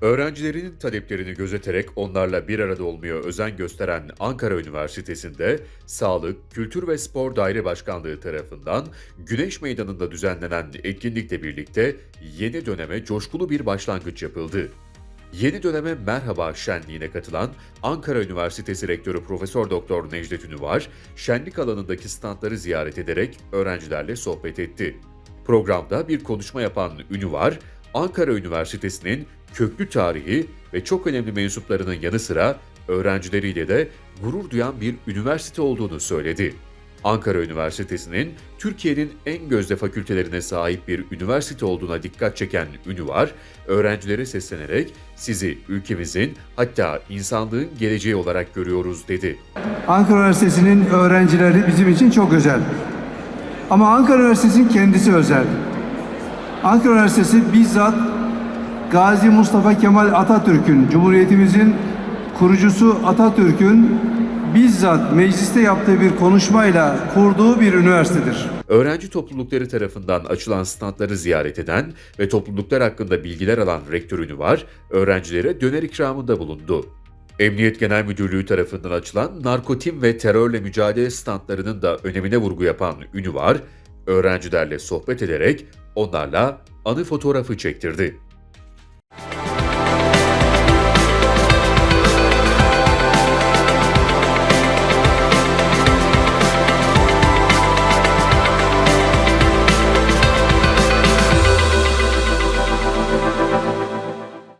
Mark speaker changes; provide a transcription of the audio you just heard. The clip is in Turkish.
Speaker 1: Öğrencilerinin taleplerini gözeterek onlarla bir arada olmaya özen gösteren Ankara Üniversitesi'nde Sağlık, Kültür ve Spor Daire Başkanlığı tarafından Güneş Meydanı'nda düzenlenen etkinlikle birlikte yeni döneme coşkulu bir başlangıç yapıldı. Yeni döneme merhaba şenliğine katılan Ankara Üniversitesi Rektörü Profesör Doktor Necdet Ünüvar, şenlik alanındaki standları ziyaret ederek öğrencilerle sohbet etti. Programda bir konuşma yapan Ünüvar, Ankara Üniversitesi'nin köklü tarihi ve çok önemli mensuplarının yanı sıra öğrencileriyle de gurur duyan bir üniversite olduğunu söyledi. Ankara Üniversitesi'nin Türkiye'nin en gözde fakültelerine sahip bir üniversite olduğuna dikkat çeken Ünüvar, öğrencilere seslenerek sizi ülkemizin hatta insanlığın geleceği olarak görüyoruz dedi.
Speaker 2: Ankara Üniversitesi'nin öğrencileri bizim için çok özel. Ama Ankara Üniversitesi'nin kendisi özel. Ankara Üniversitesi bizzat Gazi Mustafa Kemal Atatürk'ün, Cumhuriyetimizin kurucusu Atatürk'ün bizzat mecliste yaptığı bir konuşmayla kurduğu bir üniversitedir.
Speaker 1: Öğrenci toplulukları tarafından açılan standları ziyaret eden ve topluluklar hakkında bilgiler alan rektör Ünüvar, öğrencilere döner ikramında bulundu. Emniyet Genel Müdürlüğü tarafından açılan narkotim ve terörle mücadele standlarının da önemine vurgu yapan Ünüvar, öğrencilerle sohbet ederek onlarla anı fotoğrafı çektirdi.